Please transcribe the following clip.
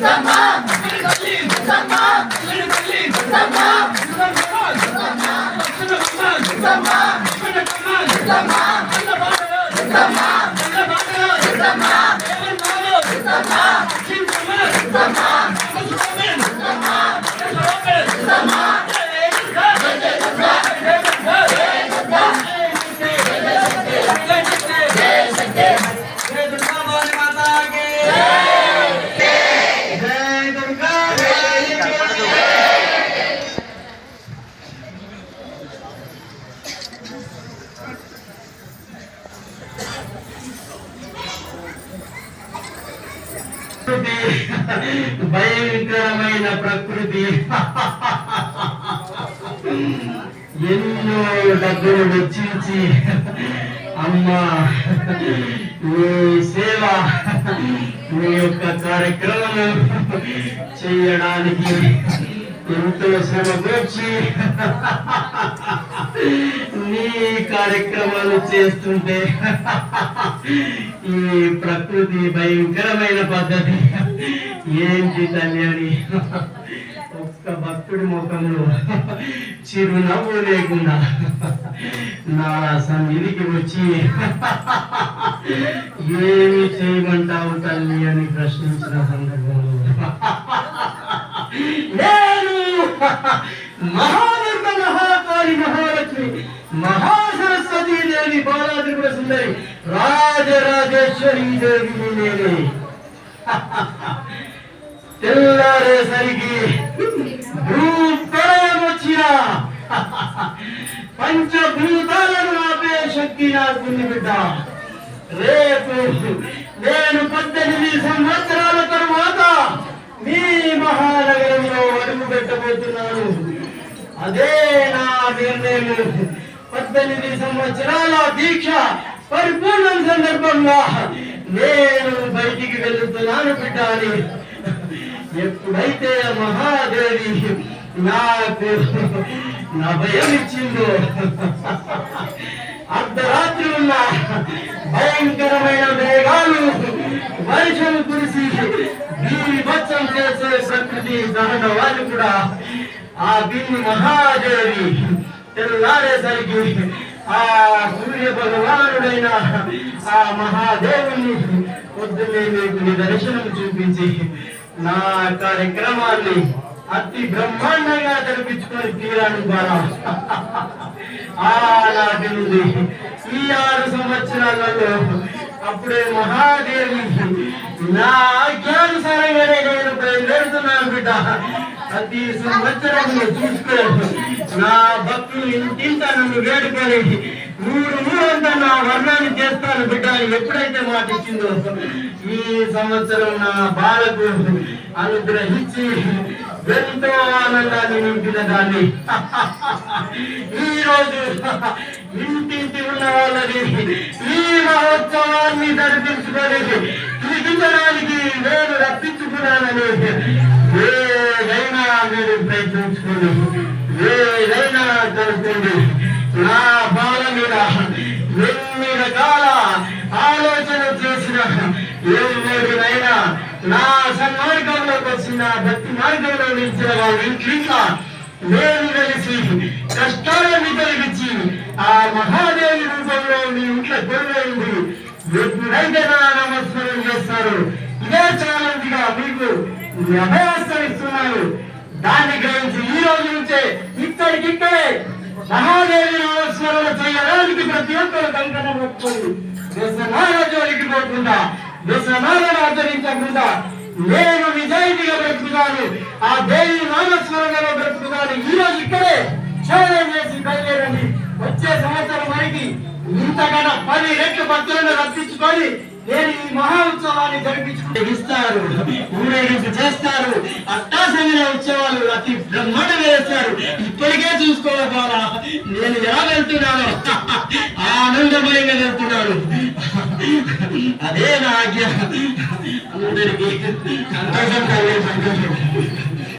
불상망 불상망 భయంకరమైన ప్రకృతి. ఎన్నో డబ్బులు వెచ్చించి అమ్మా నీ సేవ నీ యొక్క కార్యక్రమం చేయడానికి ఎంతో శ్రమ కూర్చి నీ కార్యక్రమాలు చేస్తుంటే ఈ ప్రకృతి భయంకరమైన పద్ధతి. ఏంటి తల్లి అని ఒక్క భక్తుడి ముఖంలో చిరునవ్వు లేకుండా నా సన్నిధికి వచ్చి ఏమి చేయమంటావు తల్లి అని ప్రశ్నించిన సందర్భంలో నేను మహాదుర్గ మహాకాళి మహాలక్ష్మి మహాసరస్వతి దేవి బాలాత్రిపుర సుందరి రాజరాజేశ్వరి దేవి నేనే తెల్లారేసరికి సరికి వచ్చిన పంచభూతాలను ఆపే శక్తి నాకుంది బిడ్డ. రేపు నేను పద్దెనిమిది సంవత్సరాల తరువాత మీ మహానగరంలో అడుగు పెట్టబోతున్నాను. అదే నా నిర్ణయం పద్దెనిమిది సంవత్సరాల దీక్ష పరిపూర్ణం సందర్భంగా నేను బయటికి వెళ్తున్నాను బిడ్డ అని ఎప్పుడైతే మహాదేవి నాకు నా భయం ఇచ్చిందో. అర్ధరాత్రి ఉన్న భయంకరమైన మేఘాలు వర్షం కురిసి బీభత్సం చేసే ప్రకృతి సహన వాళ్ళు కూడా ఆ బిన్ని మహాదేవి తెల్లారేసరికి ఆ సూర్య భగవానుడైన ఆ మహాదేవుని పొద్దున్నే మీకు దర్శనం చూపించి నా కార్యక్రమాన్ని అతి బ్రహ్మాండంగా జరిపించుకొని తీరాను ద్వారా. ఆనాటి నుండి ఈ ఆరు సంవత్సరాలలో అప్పుడే మహాదేవి నా ఆజ్ఞానుసారంగానే నేను బయలుదేరుతున్నాను బిడ్డ. ప్రతి సంవత్సరం చూసుకో నా భక్తులు ఇంటింత నన్ను వేడుకొని నూరు నూరంతా నా వర్ణాన్ని చేస్తాను బిడ్డ ఎప్పుడైతే మాట ఇచ్చిందో ఈ సంవత్సరం నా బాలకు అనుగ్రహించి ఎంతో ఆనందాన్ని నింపిన దాన్ని. ఈ రోజు ఇంటింటి ఉన్న వాళ్ళని ఈ మహోత్సవాన్ని జరిపించుకొని తిరిగించడానికి నేను రప్పించుకున్నానని ఏదైనా మీరు ప్రయత్నించుకోండి. ఏదైనా తెలుసుకోండి నా బాల మీద ఎన్ని రకాల ఆలోచన చేసిన ఎవరినైనా నా సన్మార్గంలోకి వచ్చిన భక్తి మార్గంలో నిలిచిన వాళ్ళు ఇంట్లో నేను కలిసి కష్టాలను కలిగించి ఆ మహాదేవి రూపంలో మీ ఇంట్లో కొలువైంది. ఎప్పుడైతే నా నమస్కారం చేస్తారు ఇదే ఛాలెంజ్గా మీకు అభయాస్తం దాన్ని గ్రహించి ఈ రోజు నుంచే ఇక్కడికిక్కడే మహాదేవి నామస్మరణ చేయడానికి ప్రతి ఒక్కరు కంకణ పెట్టుకోండి వ్యసనాల పోకుండా వ్యసనాలను ఆచరించకుండా నేను నిజాయితీగా బ్రతుకుతాను. ఆ దేవి నామస్మరణలో బ్రతుకుతాను. ఈ రోజు ఇక్కడే ఛాలెంజ్ చేసి బయలుదేరండి. వచ్చే సంవత్సరం వరకు ఇంతకన్నా పది రెట్లు భక్తులను రప్పించుకొని నేను ఈ మహా ఉత్సవాన్ని జరిపించుకుంటారు ఊరేగింపు చేస్తారు. అట్టాసంగిన ఉత్సవాలు అతి బ్రహ్మాండంగా వేస్తారు ఇప్పటికే చూసుకోవాలా? నేను ఎలా వెళ్తున్నాను? ఆనందమయంగా వెళ్తున్నాను. అదే నా ఆజ్ఞ. అందరికీ సంతోషం కలిగే సంతోషం.